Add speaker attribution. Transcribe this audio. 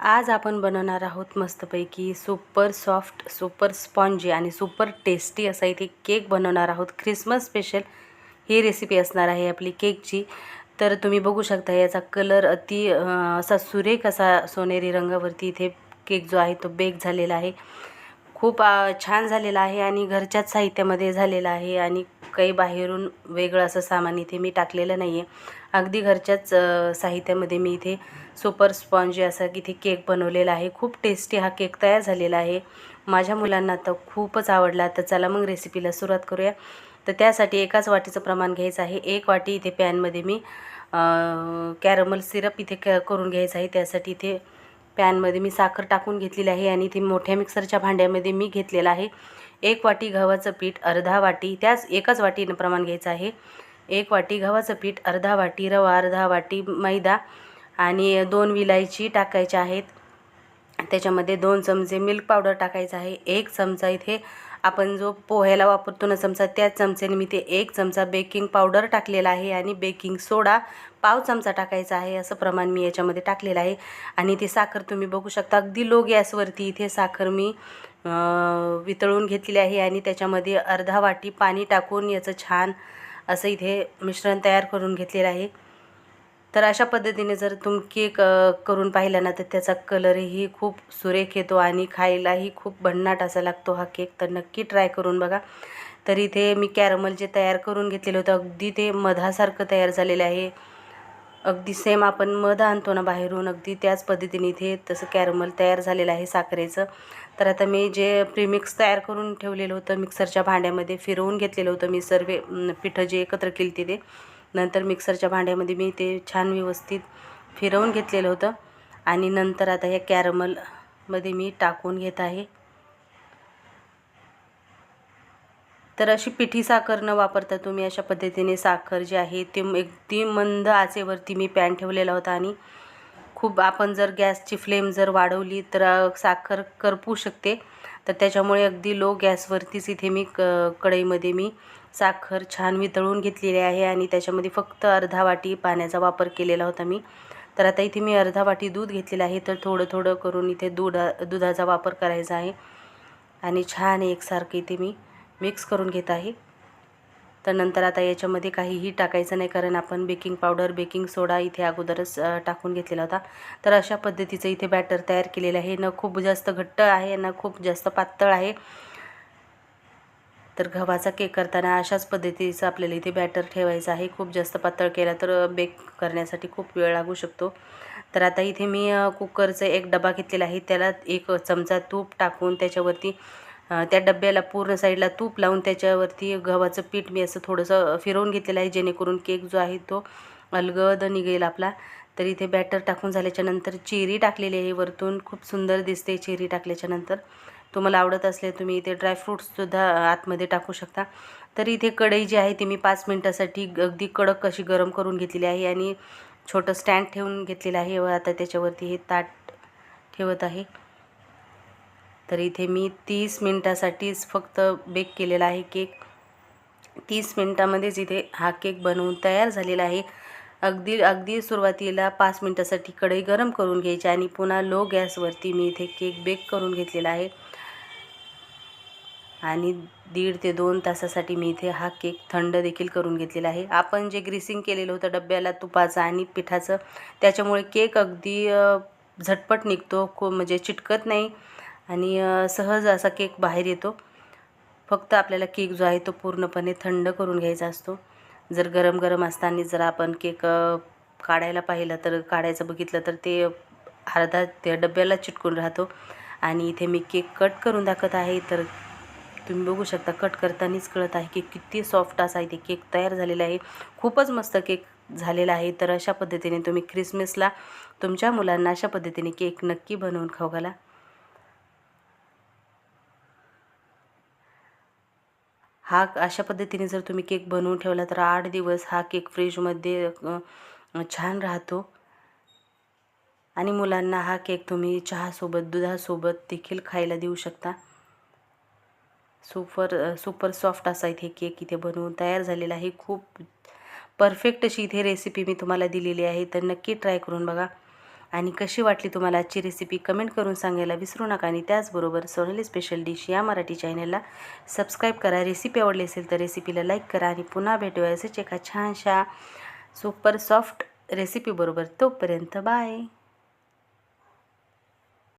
Speaker 1: आज आपण बनवणार आहोत मस्तपैकी सुपर सॉफ्ट सुपर स्पॉन्जी आणि सुपर टेस्टी असा इथे केक बनवणार आहोत. ख्रिसमस स्पेशल ही रेसिपी असणार आहे आपली केकची. तर तुम्ही बघू शकता याचा कलर अति असा सुरेख असा सोनेरी रंगावरती इथे केक जो आहे तो बेक झालेला आहे. खूप छान झालेला आहे आणि घरच्याच साहित्यामध्ये झालेला आहे आणि काही बाहेरून वेगळं असं सामान इथे मी टाकलेलं नाही आहे अगदी घरच्याच साहित्यामध्ये मी इथे सुपर स्पॉन्जी असा इथे केक बनवलेला आहे. खूप टेस्टी हा केक तयार झालेला आहे. माझ्या मुलांना तर खूपच आवडला. तर चला मग रेसिपीला सुरुवात करूया. तर त्यासाठी एकाच वाटीचं प्रमाण घ्यायचं आहे. एक वाटी इथे पॅनमध्ये मी कॅरमल सिरप इथे क करून घ्यायचं आहे. त्यासाठी इथे पॅनमध्ये मी साखर टाकून घेतलेली आहे आणि ती मोठ्या मिक्सरच्या भांड्यामध्ये मी घेतलेलं आहे. एक वाटी गव्हाचं पीठ अर्धा वाटी त्याच एकाच वाटीनं प्रमाण घ्यायचं आहे. एक वाटी गव्हाचं पीठ अर्धा वाटी रवा अर्धा वाटी मैदा आणि दोन विलायची टाकायच्या आहेत. त्याच्यामध्ये दोन चमचे मिल्क पावडर टाकायचं आहे. एक चमचा इथे आपण जो पोह्याला वापरतो ना चमचा त्याच चमच्याने मी ते एक चमचा बेकिंग पावडर टाकलेला आहे आणि बेकिंग सोडा पाव चमचा टाकायचा आहे असं प्रमाण मी याच्यामध्ये टाकलेलं आहे. आणि ती साखर तुम्ही बघू शकता अगदी लो गॅसवरती इथे साखर मी वितळून घेतलेली आहे आणि त्याच्यामध्ये अर्धा वाटी पाणी टाकून याचं छान असं इथे मिश्रण तयार करून घेतलेलं आहे. तर अशा पद्धतीने जर तुम्ही केक करून पाहिला ना तर त्याचा कलरही खूप सुरेख येतो आणि खायलाही खूप भन्नाट असा लागतो हा केक. तर नक्की ट्राय करून बघा. तर इथे मी कॅरमल जे तयार करून घेतलेलं होतं अगदी ते मधासारखं तयार झालेलं आहे. अगदी सेम आपण मध आणतो ना बाहेरून अगदी त्याच पद्धतीने इथे तसं कॅरमल तयार झालेलं आहे साखरेचं. तर आता मी जे प्रीमिक्स तयार करून ठेवलेलं होतं मिक्सरच्या भांड्यामध्ये फिरवून घेतलेलं होतं मी सर्व पिठं जे एकत्र केली ते. नंतर मिक्सरच्या भांड्यामध्ये मी ते छान व्यवस्थित फिरवून घेतलेलं होतं. आणि नंतर आता ह्या कॅरमलमध्ये मी टाकून घेत आहे. तर अशी पिठी साखर न वापरता तुम्ही अशा पद्धतीने साखर जी आहे ते म- अगदी मंद आचेवरती मी पॅन ठेवलेला होता आणि खूप आपण जर गॅसची फ्लेम जर वाढवली तर साखर करपू शकते. तर त्याच्यामुळे अगदी लो गॅसवरतीच इथे मी क कढईमध्ये मी साखर छान वितळून घेतलेली आहे आणि त्याच्यामध्ये फक्त अर्धा वाटी पाण्याचा वापर केलेला होता मी. तर आता इथे मी अर्धा वाटी दूध घेतलेलं आहे तर थोडं थोडं करून इथे दूध दुधाचा वापर करायचा आहे. आणि छान एकसारखं इथे मी मिक्स करून घेत आहे. तर नंतर आता याच्यामध्ये काहीही टाकायचं नाही कारण आपण बेकिंग पावडर बेकिंग सोडा इथे अगोदरच टाकून घेतलेला होता. तर अशा पद्धतीचं इथे बॅटर तयार केलेलं आहे. न खूप जास्त घट्ट आहे न खूप जास्त पातळ आहे. तर गव्हाचा केक करताना अशाच पद्धतीचं आपल्याला इथे बॅटर ठेवायचं आहे. खूप जास्त पातळ केला तर बेक करण्यासाठी खूप वेळ लागू शकतो. तर आता इथे मी कुकरचा एक डबा घेतलेला आहे. त्याला एक चमचा तूप टाकून त्याच्यावरती त्या डब्याला पूर्ण साईडला तूप लावून त्याच्यावरती गव्हाचं पीठ मी असं थोडंसं फिरवून घेतलेलं आहे जेणेकरून केक जो आहे तो अलगद निघेल आपला. तर इथे बॅटर टाकून झाल्याच्यानंतर चेरी टाकलेली आहे वरतून. खूप सुंदर दिसते चेरी टाकल्याच्यानंतर. तुम्हाला आवडत असले तुम्ही इथे ड्रायफ्रूट्ससुद्धा आतमध्ये टाकू शकता. तर इथे कढई जी आहे ती मी पाच मिनटासाठी अगदी कडक अशी गरम करून घेतलेली आहे आणि छोटं स्टँड ठेवून घेतलेलं आहे. व आता त्याच्यावरती हे ताट ठेवत आहे. तर इथे मी तीस मिनटासाठीच फक्त बेक केलेला आहे केक तीस मिनटामध्येच इथे हा केक बनवून तयार झालेला आहे. अगदी अगदी सुरुवातीला पाच मिनटासाठी कढई गरम करून घ्यायची आणि पुन्हा लो गॅसवरती मी इथे केक बेक करून घेतलेला आहे. आणि दीड ते दोन तासासाठी मी इथे हा केक थंड देखील करून घेतलेला आहे. आपण जे ग्रीसिंग केलेलं होतं डब्याला तुपाचं आणि पिठाचं त्याच्यामुळे केक अगदी झटपट निघतो को म्हणजे चिटकत नाही. आणि सहज असा केक बाहेर येतो. फक्त आपल्याला केक जो आहे तो पूर्णपणे थंड करून घ्यायचा असतो. जर गरम गरम असताना जर आपण केक काढायला पाहिलं तर काढायचं बघितलं तर ते अर्धा त्या डब्याला चिटकून राहतो. आणि इथे मी केक कट करून दाखवत आहे. तर तुम्ही बघू शकता कट करतानाच कळत आहे की किती सॉफ्ट असा इथे केक तयार झालेला आहे. खूपच मस्त केक झालेला आहे. तर अशा पद्धतीने तुम्ही ख्रिसमसला तुमच्या मुलांना अशा पद्धतीने केक नक्की बनवून खाऊ घाला. हा अशा पद्धतीने जर तुम्ही केक बनवून ठेवला तर आठ दिवस हा केक फ्रीजमध्ये छान राहतो. आणि मुलांना हा केक तुम्ही चहासोबत दुधासोबत देखील खायला देऊ शकता. सुपर सुपर सॉफ्ट असा इथे केक इथे बनवून तयार झालेला आहे. खूप परफेक्ट अशी इथे रेसिपी मी तुम्हाला दिलेली आहे. तर नक्की ट्राय करून बघा. आणि कशी वाटली तुम्हाला आजची रेसिपी कमेंट करून सांगायला विसरू नका. आणि त्याचबरोबर सोनेली स्पेशल डिश या मराठी चॅनलला सबस्क्राईब करा. रेसिपी आवडली असेल तर रेसिपीला लाईक करा आणि पुन्हा भेटूया असेच एका छानशा सुपर सॉफ्ट रेसिपीबरोबर तोपर्यंत बाय